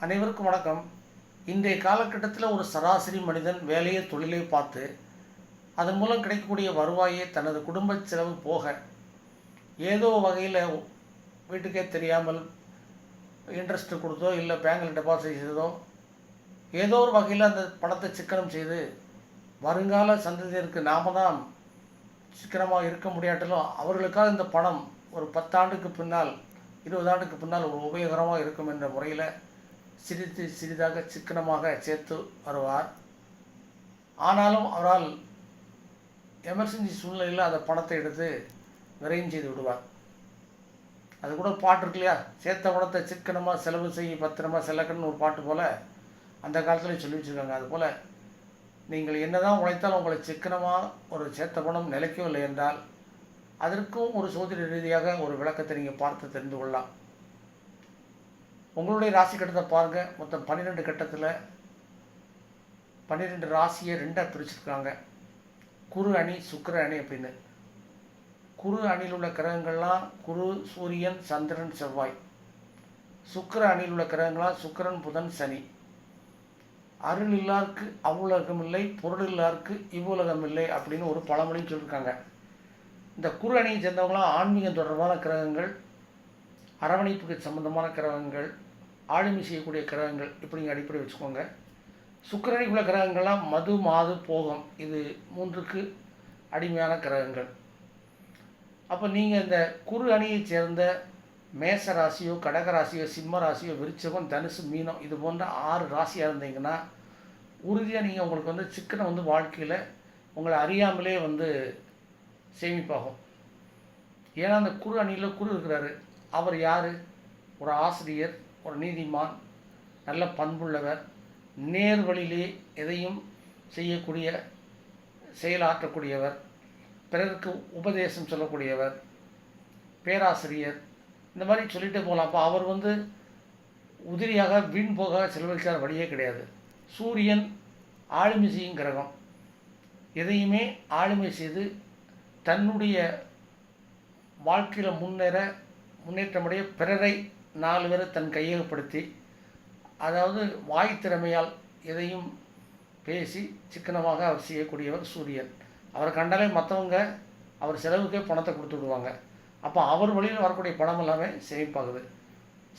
அனைவருக்கும் வணக்கம். இன்றைய காலகட்டத்தில் ஒரு சராசரி மனிதன் வேலையை தொழிலை பார்த்து அதன் மூலம் கிடைக்கக்கூடிய வருவாயை தனது குடும்ப செலவு போக ஏதோ வகையில் வீட்டுக்கே தெரியாமல் இன்ட்ரெஸ்ட் கொடுத்தோ இல்லை பேங்கில் டெபாசிட் செய்ததோ ஏதோ ஒரு வகையில் அந்த பணத்தை சிக்கனம் செய்து வருங்கால சந்ததியருக்கு நாம தான் சிக்கனமாக இருக்க முடியாட்டிலும் அவர்களுக்காக இந்த பணம் ஒரு பத்தாண்டுக்கு பின்னால் இருபது ஆண்டுக்கு பின்னால் ஒரு உபயோகரமாக இருக்கும் என்ற முறையில் சிறிது சிறிதாக சிக்கனமாக சேர்த்து வருவார். ஆனாலும் அவரால் எமர்ஜென்சி சூழ்நிலையில் அந்த பணத்தை எடுத்து விரையும் செய்து விடுவார். அது கூட பாட்டு இருக்கு இல்லையா? சேர்த்த பணத்தை சிக்கனமாக செலவு செய்ய பத்திரமா செலக்கணும்னு ஒரு பாட்டு போல் அந்த காலத்தில் சொல்லி வச்சுருக்காங்க. அதுபோல் நீங்கள் என்னதான் உழைத்தாலும் உங்களை சிக்கனமாக ஒரு சேர்த்த பணம் நிலைக்கவில்லை என்றால் அதற்கும் ஒரு சோதனை ரீதியாக ஒரு விளக்கத்தை நீங்கள் பார்த்து தெரிந்து கொள்ளலாம். உங்களுடைய ராசி கட்டத்தை பாருங்கள் மொத்தம் பன்னிரெண்டு கட்டத்தில் பன்னிரெண்டு ராசியை ரெண்டாக பிரிச்சிருக்காங்க. குரு அணி சுக்கர அணி அப்படின்னு. குரு அணியில் உள்ள கிரகங்கள்லாம் குரு சூரியன் சந்திரன் செவ்வாய். சுக்கர அணியில் உள்ள கிரகங்கள்லாம் சுக்கிரன் புதன் சனி. அருள் இல்லாருக்கு அவ்வுலகம் இல்லை பொருள் இல்லாருக்கு இவ்வுலகம் இல்லை அப்படின்னு ஒரு பழமொழியும் சொல்லியிருக்காங்க இந்த குரு அணியை சேர்ந்தவங்களாம் ஆன்மீகம் தொடர்பான கிரகங்கள் அரவணைப்புக்கு சம்பந்தமான கிரகங்கள் ஆளுமை செய்யக்கூடிய கிரகங்கள் இப்படிங்க அடிப்படை வச்சுக்கோங்க. சுக்கிரனிக்குள்ள கிரகங்கள்லாம் மது மாது போகம் இது மூன்றுக்கு அடிமையான கிரகங்கள். அப்போ நீங்கள் இந்த குரு அணியைச் சேர்ந்த மேச ராசியோ கடக ராசியோ சிம்ம ராசியோ விருச்சகம் தனுசு மீனம் இது போன்ற ஆறு ராசியாக இருந்தீங்கன்னா உறுதியாக நீங்கள் உங்களுக்கு வந்து சிக்கனை வந்து வாழ்க்கையில் உங்களை அறியாமலே வந்து சேமிப்பாகும். ஏன்னா அந்த குரு அணியில் குரு இருக்கிறாரு. அவர் யார்? ஒரு ஆசிரியர். ஒரு நீதிமான் நல்ல பண்புள்ளவர் நேர் வழியிலே எதையும் செய்யக்கூடிய செயலாற்றக்கூடியவர் பிறருக்கு உபதேசம் சொல்லக்கூடியவர் பேராசிரியர் இந்த மாதிரி சொல்லிட்டு போகலாம். அப்போ அவர் வந்து உதிரியாக வீண் போக செலவழிக்காத வழியே கிடையாது. சூரியன் ஆளுமை செய்யும் கிரகம். எதையுமே ஆளுமை செய்து தன்னுடைய வாழ்க்கையில் முன்னேற முன்னேற்றமுடைய பிறரை நாலு பேரை தன் கையகப்படுத்தி அதாவது வாய் திறமையால் எதையும் பேசி சிக்கனமாக அவர் செய்யக்கூடியவர் சூரியன். அவரை கண்டாலே மற்றவங்க அவர் செலவுக்கே பணத்தை கொடுத்து விடுவாங்க. அப்போ அவர் வழியில் வரக்கூடிய பணம் எல்லாமே சேமிப்பாகுது.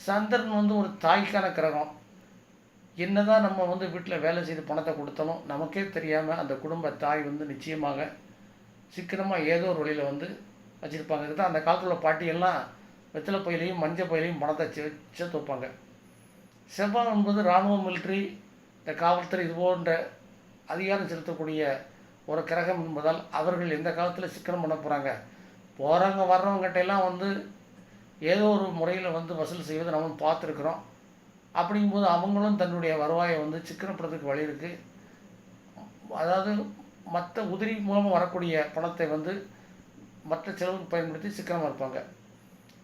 சந்திரன் வந்து ஒரு தாய்க்கான கிரகம். என்னதான் நம்ம வந்து வீட்டில் வேலை செய்து பணத்தை கொடுத்தாலும் நமக்கே தெரியாமல் அந்த குடும்ப தாய் வந்து நிச்சயமாக சிக்கனமாக ஏதோ ஒரு வழியில் வந்து வச்சுருப்பாங்க. இதுதான் அந்த காலத்தில் பாட்டியெல்லாம் வெத்தலை பையிலையும் மஞ்சள் பையிலையும் பணத்தை சே சேர்த்து வைப்பாங்க செவ்வாய் என்பது இராணுவ மிலிட்ரி இந்த காவல்துறை இது போன்ற அதிகாரம் செலுத்தக்கூடிய ஒரு கிரகம் என்பதால் அவர்கள் எந்த காலத்தில் சிக்கனம் பண்ண போகிறாங்க போகிறவங்க வர்றவங்ககிட்ட எல்லாம் வந்து ஏதோ ஒரு முறையில் வந்து வசூல் செய்வதை நம்ம பார்த்துருக்குறோம். அப்படிங்கும்போது அவங்களும் தன்னுடைய வருவாயை வந்து சிக்கனப்படுறதுக்கு வழி இருக்குது அதாவது மற்ற உதிரி மூலமாக வரக்கூடிய பணத்தை வந்து மற்ற செலவுக்கு பயன்படுத்தி சிக்கனமாக இருப்பாங்க.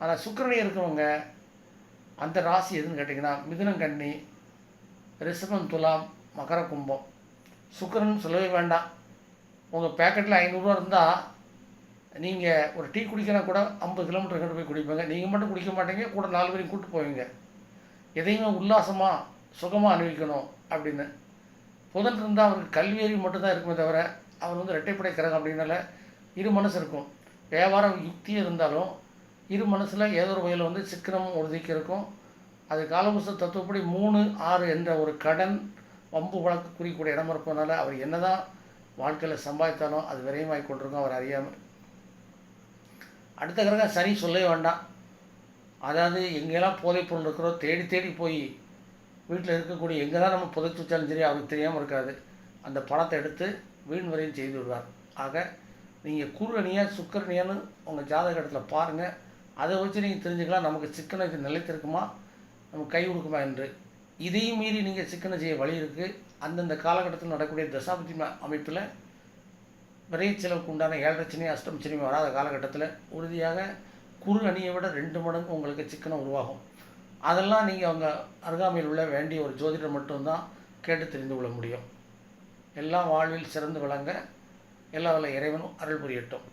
ஆனால் சுக்கிரனி இருக்கிறவங்க அந்த ராசி எதுன்னு கேட்டிங்கன்னா மிதுனம் கன்னி ரிஷபம் துலாம் மகர கும்பம். சுக்கரன் சொல்லவே வேண்டாம். உங்கள் பேக்கெட்டில் ஐநூறுரூவா இருந்தால் நீங்கள் ஒரு டீ குடிக்கினா கூட ஐம்பது கிலோமீட்டர் கொண்டு போய் குடிப்பீங்க. நீங்கள் மட்டும் குடிக்க மாட்டீங்க கூட நாலு பேரையும் கூப்பிட்டு போவீங்க. எதையுமே உல்லாசமாக சுகமாக அனுபவிக்கணும் அப்படின்னு. புதன் இருந்தால் அவருக்கு கல்வி அறிவு மட்டும்தான் இருக்குமே தவிர அவர் வந்து ரெட்டைப்படை கிரகம் அப்படின்னால இரு மனசு இருக்கும். வியாபாரம் யுக்தியாக இருந்தாலும் இரு மனசில் ஏதோ ஒரு வகையில் வந்து சிக்கனம் உறுதிக்கு இருக்கும். அது காலபுருஷ தத்துவப்படி மூணு ஆறு என்ற ஒரு கடன் வம்பு வழக்கு குறிக்கக்கூடிய இடம் இருப்பதனால அவர் என்னதான் வாழ்க்கையில் சம்பாதித்தாலும் அது விரயமாகி கொண்டிருக்கும் அவர் அறியாமல் அடுத்த கிரகம் சனி சொல்லவே வேண்டாம். அதாவது எங்கெல்லாம் போதைப் பொருள் இருக்கிறோ தேடி தேடி போய் வீட்டில் இருக்கக்கூடிய எங்கே தான் நம்ம புதைச்சி வச்சாலும் சரி அவருக்கு தெரியாமல் இருக்காது. அந்த பணத்தை எடுத்து வீண் வரையும் செய்து விடுவார். ஆக நீங்கள் குருணியா சுக்கரணியான்னு உங்கள் ஜாதக இடத்துல பாருங்கள் அதை வச்சு நீங்கள் தெரிஞ்சுக்கலாம். நமக்கு சிக்கனை நிலைத்திருக்குமா? நமக்கு கை கொடுக்குமா என்று. இதையும் மீறி நீங்கள் சிக்கனை செய்ய வழி இருக்குது அந்தந்த காலகட்டத்தில் நடக்கக்கூடிய தசாபதி அமைப்பில் விரைய செலவுக்கு உண்டான ஏழரைச்சனையும் அஷ்டமச்சனையும் வராத காலகட்டத்தில் உறுதியாக குறு அணியை விட ரெண்டு மடங்கு உங்களுக்கு சிக்கனம் உருவாகும். அதெல்லாம் நீங்கள் அவங்க அருகாமையில் உள்ள வேண்டிய ஒரு ஜோதிடர் மட்டும்தான் கேட்டு தெரிந்து கொள்ள முடியும். எல்லாம் வாழ்வில் சிறந்து விளங்க எல்லா வல்ல இறைவனும் அருள் புரியட்டும்.